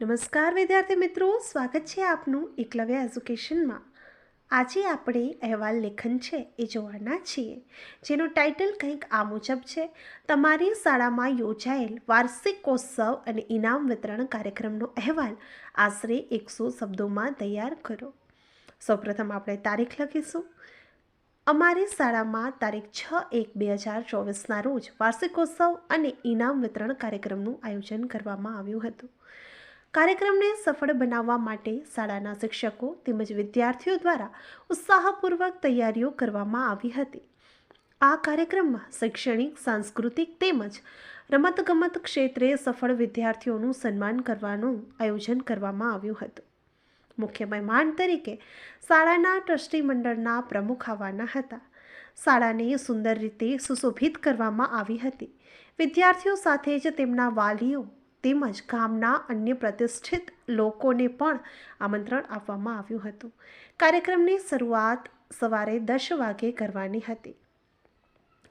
નમસ્કાર વિદ્યાર્થી મિત્રો, સ્વાગત છે આપનું એકલવ્ય એજ્યુકેશનમાં. આજે આપણે અહેવાલ લેખન છે એ જોવાના છીએ, જેનો ટાઇટલ કંઈક આ મુજબ છે, તમારી શાળામાં યોજાયેલ વાર્ષિકોત્સવ અને ઇનામ વિતરણ કાર્યક્રમનો અહેવાલ આશરે એકસો શબ્દોમાં તૈયાર કરો. સૌપ્રથમ આપણે તારીખ લખીશું. અમારી શાળામાં તારીખ છ એક બે હજાર ચોવીસના રોજ વાર્ષિકોત્સવ અને ઇનામ વિતરણ કાર્યક્રમનું આયોજન કરવામાં આવ્યું હતું. કાર્યક્રમને સફળ બનાવવા માટે શાળાના શિક્ષકો તેમજ વિદ્યાર્થીઓ દ્વારા ઉત્સાહપૂર્વક તૈયારીઓ કરવામાં આવી હતી. આ કાર્યક્રમમાં શૈક્ષણિક, સાંસ્કૃતિક તેમજ રમતગમત ક્ષેત્રે સફળ વિદ્યાર્થીઓનું સન્માન કરવાનું આયોજન કરવામાં આવ્યું હતું. મુખ્ય મહેમાન તરીકે શાળાના ટ્રસ્ટી મંડળના પ્રમુખ આવવાના હતા. શાળાને સુંદર રીતે સુશોભિત કરવામાં આવી હતી. વિદ્યાર્થીઓ સાથે જ તેમના વાલીઓ તેમજ ગામના અન્ય પ્રતિષ્ઠિત લોકોને પણ આમંત્રણ આપવામાં આવ્યું હતું. કાર્યક્રમની શરૂઆત સવારે દસ વાગે કરવાની હતી.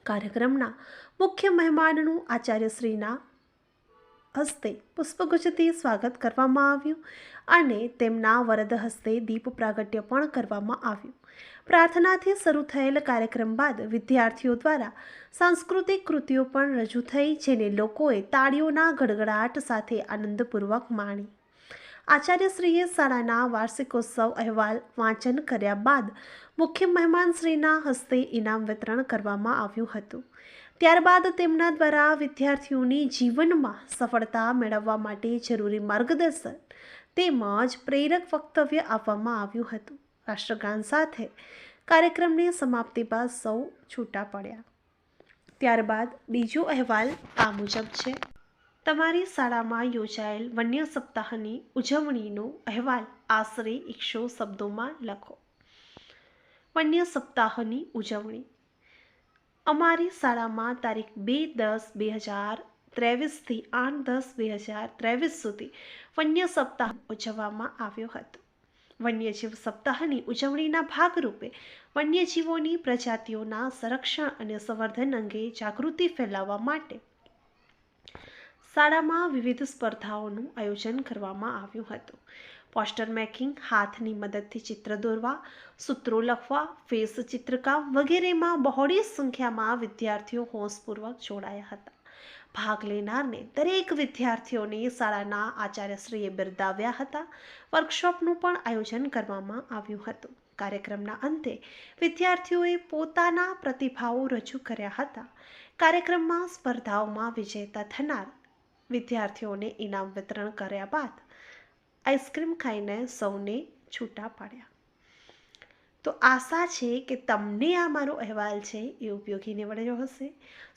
કાર્યક્રમના મુખ્ય મહેમાનનું આચાર્યશ્રીના હસ્તે પુષ્પગુચ્છથી સ્વાગત કરવામાં આવ્યું અને તેમના વરદ હસ્તે દીપ પ્રાગટ્ય પણ કરવામાં આવ્યું. પ્રાર્થનાથી શરૂ થયેલ કાર્યક્રમ બાદ વિદ્યાર્થીઓ દ્વારા સાંસ્કૃતિક કૃતિઓ પણ રજૂ થઈ, જેને લોકોએ તાળીઓના ગડગડાટ સાથે આનંદપૂર્વક માણી. આચાર્યશ્રીએ શાળાના વાર્ષિકોત્સવ અહેવાલ વાંચન કર્યા બાદ મુખ્ય મહેમાનશ્રીના હસ્તે ઇનામ વિતરણ કરવામાં આવ્યું હતું. ત્યારબાદ તેમના દ્વારા વિદ્યાર્થીઓની જીવનમાં સફળતા મેળવવા માટે જરૂરી માર્ગદર્શન તેમજ પ્રેરક વક્તવ્ય આપવામાં આવ્યું હતું. રાષ્ટ્રગાન સાથે કાર્યક્રમની સમાપ્તિ બાદ સૌ છૂટા પડ્યા. ત્યારબાદ બીજો અહેવાલ આ મુજબ છે. તમારી શાળામાં યોજાયેલ વન્ય સપ્તાહની ઉજવણીનો અહેવાલ આશરે એકસો શબ્દોમાં લખો. વન્ય સપ્તાહની ઉજવણી અમારી શાળામાં તારીખ બે દસ બે હજાર ત્રેવીસથી આઠ દસ બે હજાર ત્રેવીસ સુધી વન્ય સપ્તાહ ઉજવવામાં આવ્યો હતો. વન્યજીવ સપ્તાહની ઉજવણીના ભાગરૂપે વન્યજીવોની પ્રજાતિઓના સંરક્ષણ અને સંવર્ધન અંગે જાગૃતિ ફેલાવવા માટે શાળામાં વિવિધ સ્પર્ધાઓનું આયોજન કરવામાં આવ્યું હતું. પોસ્ટર મેકિંગ, હાથની મદદથી ચિત્ર દોરવા, સૂત્રો લખવા, ફેસ ચિત્રકામ વગેરેમાં બહોળી સંખ્યામાં વિદ્યાર્થીઓ હોંશપૂર્વક જોડાયા હતા. ભાગ લેનારને દરેક વિદ્યાર્થીઓને શાળાના આચાર્યશ્રીએ બિરદાવ્યા હતા. વર્કશોપનું પણ આયોજન કરવામાં આવ્યું હતું. કાર્યક્રમના અંતે વિદ્યાર્થીઓએ પોતાના પ્રતિભાવો રજૂ કર્યા હતા. કાર્યક્રમમાં સ્પર્ધાઓમાં વિજેતા થનાર વિદ્યાર્થીઓને ઇનામ વિતરણ કર્યા બાદ આઈસ્ક્રીમ ખાઈને સૌને છૂટા પાડ્યા. તો આશા છે કે તમને આ મારો અહેવાલ છે એ ઉપયોગી નીવડ્યો હશે.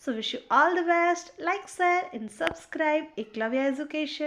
So wish you all the best like share and subscribe Eklavya education